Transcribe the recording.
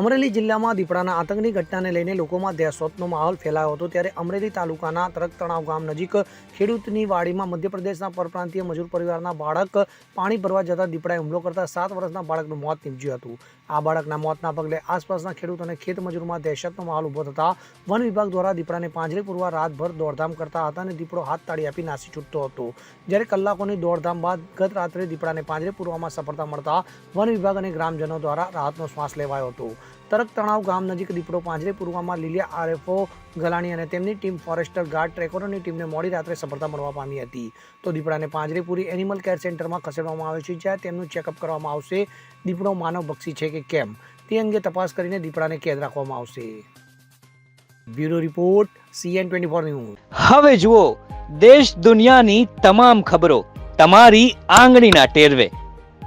અમરેલી જિલ્લામાં દીપડાના આતંકની ઘટનાને લઈને લોકોમાં દહેશતનો માહોલ ફેલાયો હતો ત્યારે અમરેલી તાલુકાના તરક તણાવ ગામ નજીક ખેડૂતની વાડીમાં મધ્યપ્રદેશના પરપ્રાંતીય મજૂર પરિવારના બાળક પાણી ભરવા જતા દીપડાએ હુમલો કરતા સાત વર્ષના બાળકનું મોત નીપજ્યું હતું. આ બાળકના મોતના પગલે આસપાસના ખેડૂત અને ખેત મજૂરમાં દહેશતનો માહોલ ઊભો થતા વન વિભાગ દ્વારા દીપડાને પાંજરે પૂરવા રાતભર દોડધામ કરતા હતા અને દીપડો હાથ તાળી આપી નાસી છૂટતો હતો. જ્યારે કલાકોની દોડધામ બાદ ગત રાત્રે દીપડાને પાંજરે પૂરવામાં સફળતા મળતા વન વિભાગ અને ગ્રામજનો દ્વારા રાહતનો શ્વાસ લેવાયો હતો. તરક તણાવ ગામ નજીક દીપડો પાંજરે લીલિયા આરએફઓ ગલાણી અને તેમની ટીમ ફોરેસ્ટર ગાર્ડ ટ્રેકરોની ટીમને મોડી રાત્રે સફળતા મળવા પામી હતી. તો દીપડાને પાંજરેપુરી એનિમલ કેર સેન્ટરમાં ખસેડવામાં આવે છે, જ્યાં તેમનું ચેકઅપ કરવામાં આવશે. દીપડો માનવ બક્ષી છે કે કેમ? તે અંગે તપાસ કરીને દીપડાને કેદ રાખવામાં આવશે. Bureau report CN twenty four news. હવે જુઓ, દેશ દુનિયાની તમામ ખબરો તમારી આંગળીના ટેરવે.